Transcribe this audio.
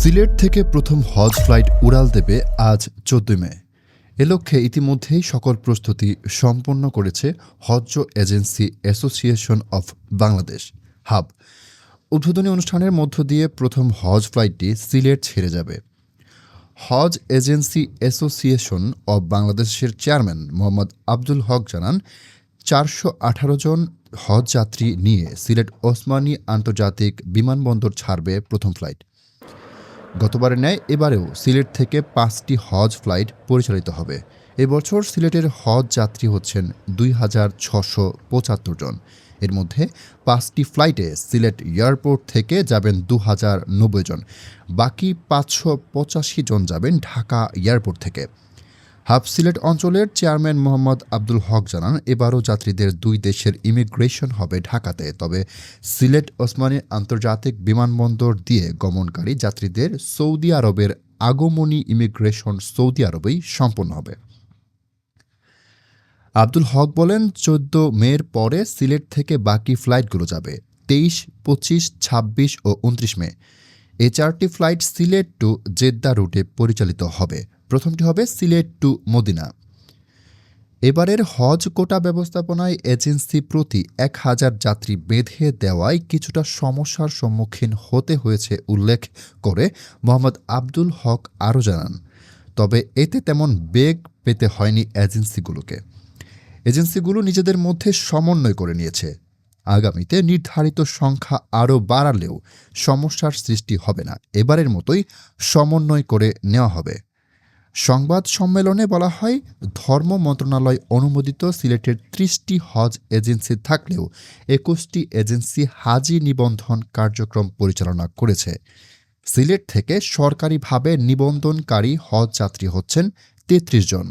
সিলেট থেকে প্রথম হজ ফ্লাইট উড়াল দেবে আজ চোদ্দই মে। এ লক্ষ্যে ইতিমধ্যেই সকল প্রস্তুতি সম্পন্ন করেছে হজ agency association of Bangladesh, hub. উদ্বোধনী অনুষ্ঠানের মধ্য দিয়ে প্রথম হজ ফ্লাইটটি সিলেট ছেড়ে যাবে। হজ এজেন্সি অ্যাসোসিয়েশন অব বাংলাদেশের চেয়ারম্যান মোহাম্মদ আব্দুল হক জানান, চারশো আঠারো জন হজ যাত্রী নিয়ে সিলেট ওসমানী আন্তর্জাতিক বিমানবন্দর ছাড়বে প্রথম ফ্লাইট। গতবারের ন্যায় এবারেও সিলেট থেকে পাঁচটি হজ ফ্লাইট পরিচালিত হবে। এবছর সিলেটের হজ যাত্রী হচ্ছেন দুই হাজার ছশো পঁচাত্তর জন। এর মধ্যে পাঁচটি ফ্লাইটে সিলেট এয়ারপোর্ট থেকে যাবেন দু হাজার নব্বই জন। বাকি পাঁচশো পঁচাশি জন যাবেন ঢাকা এয়ারপোর্ট থেকে। হাফ সিলেট অঞ্চলের চেয়ারম্যান মোহাম্মদ আব্দুল হক জানান, এবারও যাত্রীদের দুই দেশের ইমিগ্রেশন হবে ঢাকাতে। তবে সিলেট, ওসমানী আন্তর্জাতিক বিমানবন্দর দিয়ে গমনকারী যাত্রীদের সৌদি আরবের আগমনী ইমিগ্রেশন সৌদি আরবেই সম্পন্ন হবে। আব্দুল হক বলেন, চোদ্দ মের পরে সিলেট থেকে বাকি ফ্লাইটগুলো যাবে, তেইশ, পঁচিশ, ছাব্বিশ ও উনত্রিশ মে। এ চারটি ফ্লাইট সিলেট টু জেদ্দা রুটে পরিচালিত হবে। প্রথমটি হবে সিলেট টু মদিনা। এবারের হজ কোটা ব্যবস্থাপনায় এজেন্সি প্রতি এক হাজার যাত্রী বেঁধে দেওয়ায় কিছুটা সমস্যার সম্মুখীন হতে হয়েছে উল্লেখ করে মোহাম্মদ আব্দুল হক আরও জানান। তবে এতে তেমন বেগ পেতে হয়নি এজেন্সিগুলোকে। এজেন্সিগুলো নিজেদের মধ্যে সমন্বয় করে নিয়েছে। আগামীতে নির্ধারিত সংখ্যা আরও বাড়ালেও সমস্যার সৃষ্টি হবে না। এবারের মতোই সমন্বয় করে নেওয়া হবে। সংবাদ সম্মেলনে বলা হয়, ধর্ম মন্ত্রণালয় অনুমোদিত সিলেটের ত্রিশটি হজ এজেন্সি থাকলেও একুশটি এজেন্সি হাজি নিবন্ধন কার্যক্রম পরিচালনা করেছে। সিলেট থেকে সরকারিভাবে নিবন্ধনকারী হজ যাত্রী হচ্ছেন তেত্রিশ জন।